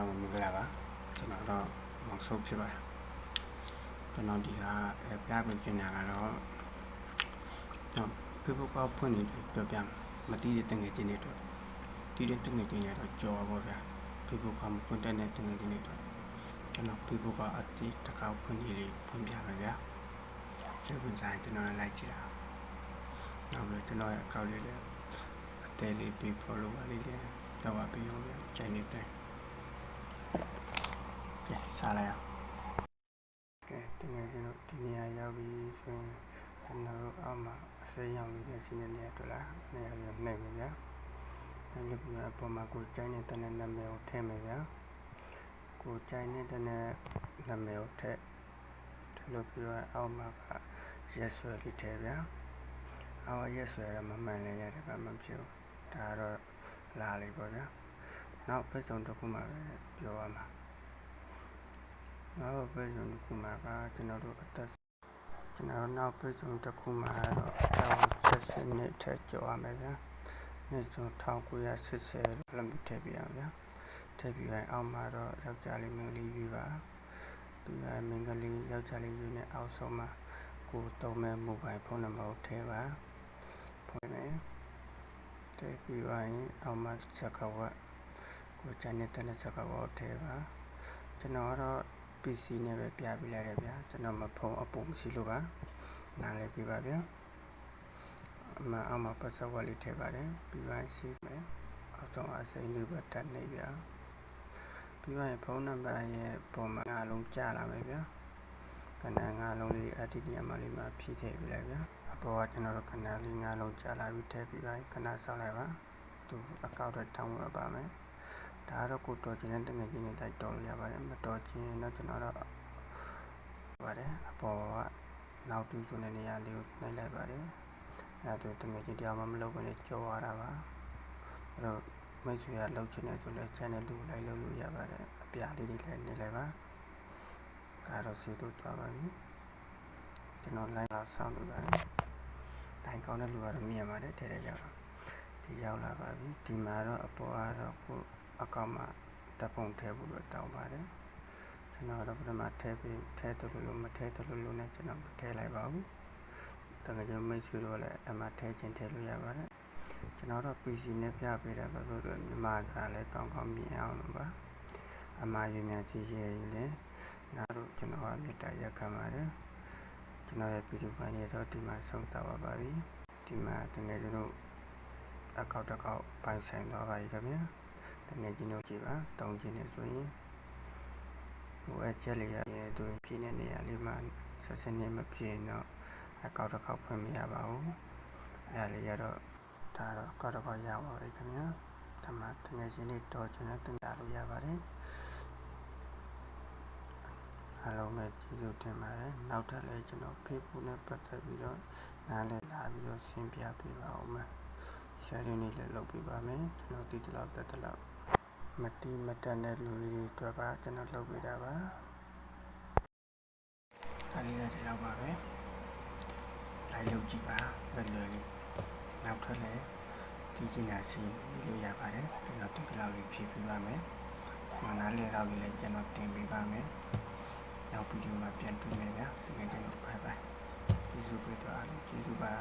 အားလုံးမင်္ဂလာပါကျွန်တော်တော့မောင်ဆုပ်ဖြစ်ပါတယ်ကျွန်တော်ဒီဟာအဲပြပြချင်တာကတော့ကျွန်တော် Facebook ကဖွင့်နေတယ်ပြောပြမယ်မတိတဲ့တငယ်ချင်းတွေတော့တိတဲ့တငယ်ချင်းတွေတော့ကြော်ပါဗျာ Facebook ကမဖွင့်တဲ့တငယ်ချင်းတွေတော့ကျွန်တော် Facebook ကအတိတကောက်ဖွင့်နေလေးဖွင့်ပြပါဗျာစိတ်ဝင်စားရင်ကျွန်တော်လည်းလိုက်ကြည့်တာနောက်ပြီးကျွန်တော်ရဲ့ account လေးလည်းအသေးလေးပြီး follow ပါလေးလည်းတော့ပါပြီးတော့ကျန်နေတဲ့ ကဲစားလိုက်အောင်ကဲတကယ်ကျွန်တော်ဒီနေရာရောက်ပြီဆိုရင်ကျွန်တော်တို့အောက်မှာအစိမ်းရောင်လေးနဲ့စီးနေနေတွေ့လားနေရာလေးနှိပ်ပြီဗျာအဲ့ဒီပြီးအပေါ်မှာကိုကျိုင်းနေတဲ့နာမည်ကိုထည့်မယ်ဗျာကိုကျိုင်းနေတဲ့နာမည်ကိုထည့်ထည့်လို့ပြီးတော့အောက်မှာကရက်ဆွဲလေးထည့်ဗျာအော်ရက်ဆွဲရမမှန်လည်းရတယ်ဘာမှမဖြစ်ဘူးဒါတော့လာလေးပေါ့ဗျာ နောက်ဖက်စုံတစ်ခုမှပဲပြောရမှာနောက်ဖက်စုံတစ်ခုမှကကျွန်တော်တို့အသက်ကျွန်တော်တို့နောက်ဖက်စုံတစ်ခုမှတော့10နှစ်ထက်ကျော်ရမယ်ဗျာနှစ်စုံ1980လက်မထည့်ပြအောင်ဗျာထည့်ပြီးရင်အောက်မှာတော့ယောက်ျားလေးမင်းလေးပြီးပါပြီးရင်မင်းကလေးယောက်ျားလေးရေးနဲ့အောက်ဆုံးမှာကိုသုံးမဲ့မိုဘိုင်းဖုန်းနံပါတ်ကိုထည့်ပါဖွင့်မယ်ထည့်ပြီးရင်အောက်မှာစကားဝတ် ကိုကျန်နေတဲ့စကားဝတ်ထည့်ပါကျွန်တော်ကတော့ PC နဲ့ပဲပြပြလိုက်တယ်ဗျာကျွန်တော်မဖုံးအပုံမရှိလို့ပါနားလည်ပြပါဗျာအမအမပတ်စဝတ်လေးထည့်ပါတယ်ပြီးပါရှိမယ်အောက်ဆုံးအစိမ်းလေးပဲတတ်နေဗျာပြီးပါရင်ဖုန်းနံပါတ်ရဲ့ပုံမှန်အားလုံးကြားလာမယ်ဗျာခဏငါးလုံးလေးအတီဒီအမလေးမှာဖြည့်ထည့်ပြလိုက်ဗျာအပေါ်ကကျွန်တော်တို့ခဏလေးငါးလုံးကြားလာပြီးထည့်ပြီးပါခဏဆောက်လိုက်ပါသူအကောက်တော့ထောင်းဝပါမယ် ဒါကတော့ကိုတော်ချင်းနဲ့တငယ်ချင်းတွေလိုက်တော်လို့ရပါတယ်မတော်ချင်းတော့ကျွန်တော်တော့ပါတယ်အပေါ်ကနောက်တူဆိုတဲ့နေရာလေးကိုနှိပ်လိုက်ပါတယ်အဲဒါတငယ်ချင်းတရားမှမလုပ်ဘဲနဲ့ကြော်ရတာပါအဲ့တော့မိတ်ဆွေကလှုပ်ချင်တယ်ဆိုလဲ channel လူလိုက်လုပ်လို့ရပါတယ်အပြာလေးတွေလည်းနေလိုက်ပါဒါတော့စီတို့သွားပါပြီကျွန်တော် line လာဆောင်းလို့ပါတယ် line ကောင်းတဲ့လူကတော့မြင်ပါတယ်ထဲထဲရောက်တော့ဒီရောက်လာပါပြီဒီမှာတော့အပေါ်ကတော့ကို အကောင့်မှာတပ်ပုံထည့်ဖို့တော့တောင်းပါတယ်ကျွန်တော်တော့ပထမထည့်ပြီးထည့်တယ်လို့မထည့်တယ်လို့လည်းကျွန်တော်မထည့်လိုက်ပါဘူးတကယ်ကျွန်မိတ်ဆွေတို့လည်းအမှထည့်ခြင်းထည့်လို့ရပါတယ်ကျွန်တော်တော့ PC နဲ့ပြပေးတယ်ဘာလို့လဲမြန်မာစာလည်းကောင်းကောင်းမြင်အောင်လို့ပါအမှားရများကြီးရည်လည်းနားတို့ကျွန်တော်ကမေတ္တာရက်ခံပါတယ်ကျွန်တော်ရဲ့ဗီဒီယိုဖိုင်တွေတော့ဒီမှာဆုံးသတ်ပါပါပြီဒီမှာတကယ်ကျွန်တော်အကောက်တစ်ကောက်ပိုင်ဆိုင်သွားပါပြီခင်ဗျာ တငယ်ချင်းတို့ကြည့်ပါတောင်းချင်းနေဆိုရင်ဟိုအချက်လေးရရင်သူပြင်းတဲ့နေရာလေးမှာဆက်စနေမပြင်းတော့အကောက်တစ်ခေါက်ဖွင့်မရပါဘူးအဲဒါလေးရတော့ဒါတော့အကောက်တစ်ခေါက်ရပါပြီခင်ဗျာဒါမှတငယ်ချင်းတွေတော်ချင်တဲ့တင်ပြလို့ရပါတယ်အားလုံးပဲကျေးဇူးတင်ပါတယ်နောက်ထပ်လည်းကျွန်တော် Facebook နဲ့ပတ်သက်ပြီးတော့နားလည်လာပြီးတော့ရှင်းပြပေးပါဦးမယ် share လေးလည်းလုပ်ပေးပါမယ်ကျွန်တော်ဒီတလောက်တက်တလောက်မတီးမတန်တဲ့လူတွေအတွက်ကကျွန်တော်လုပ်ပေးတာပါဒါလေးလည်းဒီလောက်ပါပဲလိုက်လုပ်ကြည့်ပါလွယ်လွယ်လေးနောက်ထပ်လည်းဒီကျင်နာစီလို့ရပါတယ်ကျွန်တော်ဒီလောက်လေးဖြည့်ပေးပါမယ်မနာလေးလောက်လေးလည်းကျွန်တော်တင်ပေးပါမယ်နောက်ဗီဒီယိုမှာပြန်တွေ့မယ်ဗျာဒီနေ့ကျွန်တော် bye bye ကျေးဇူးပေးတော့အားလုံးကျေးဇူးပါ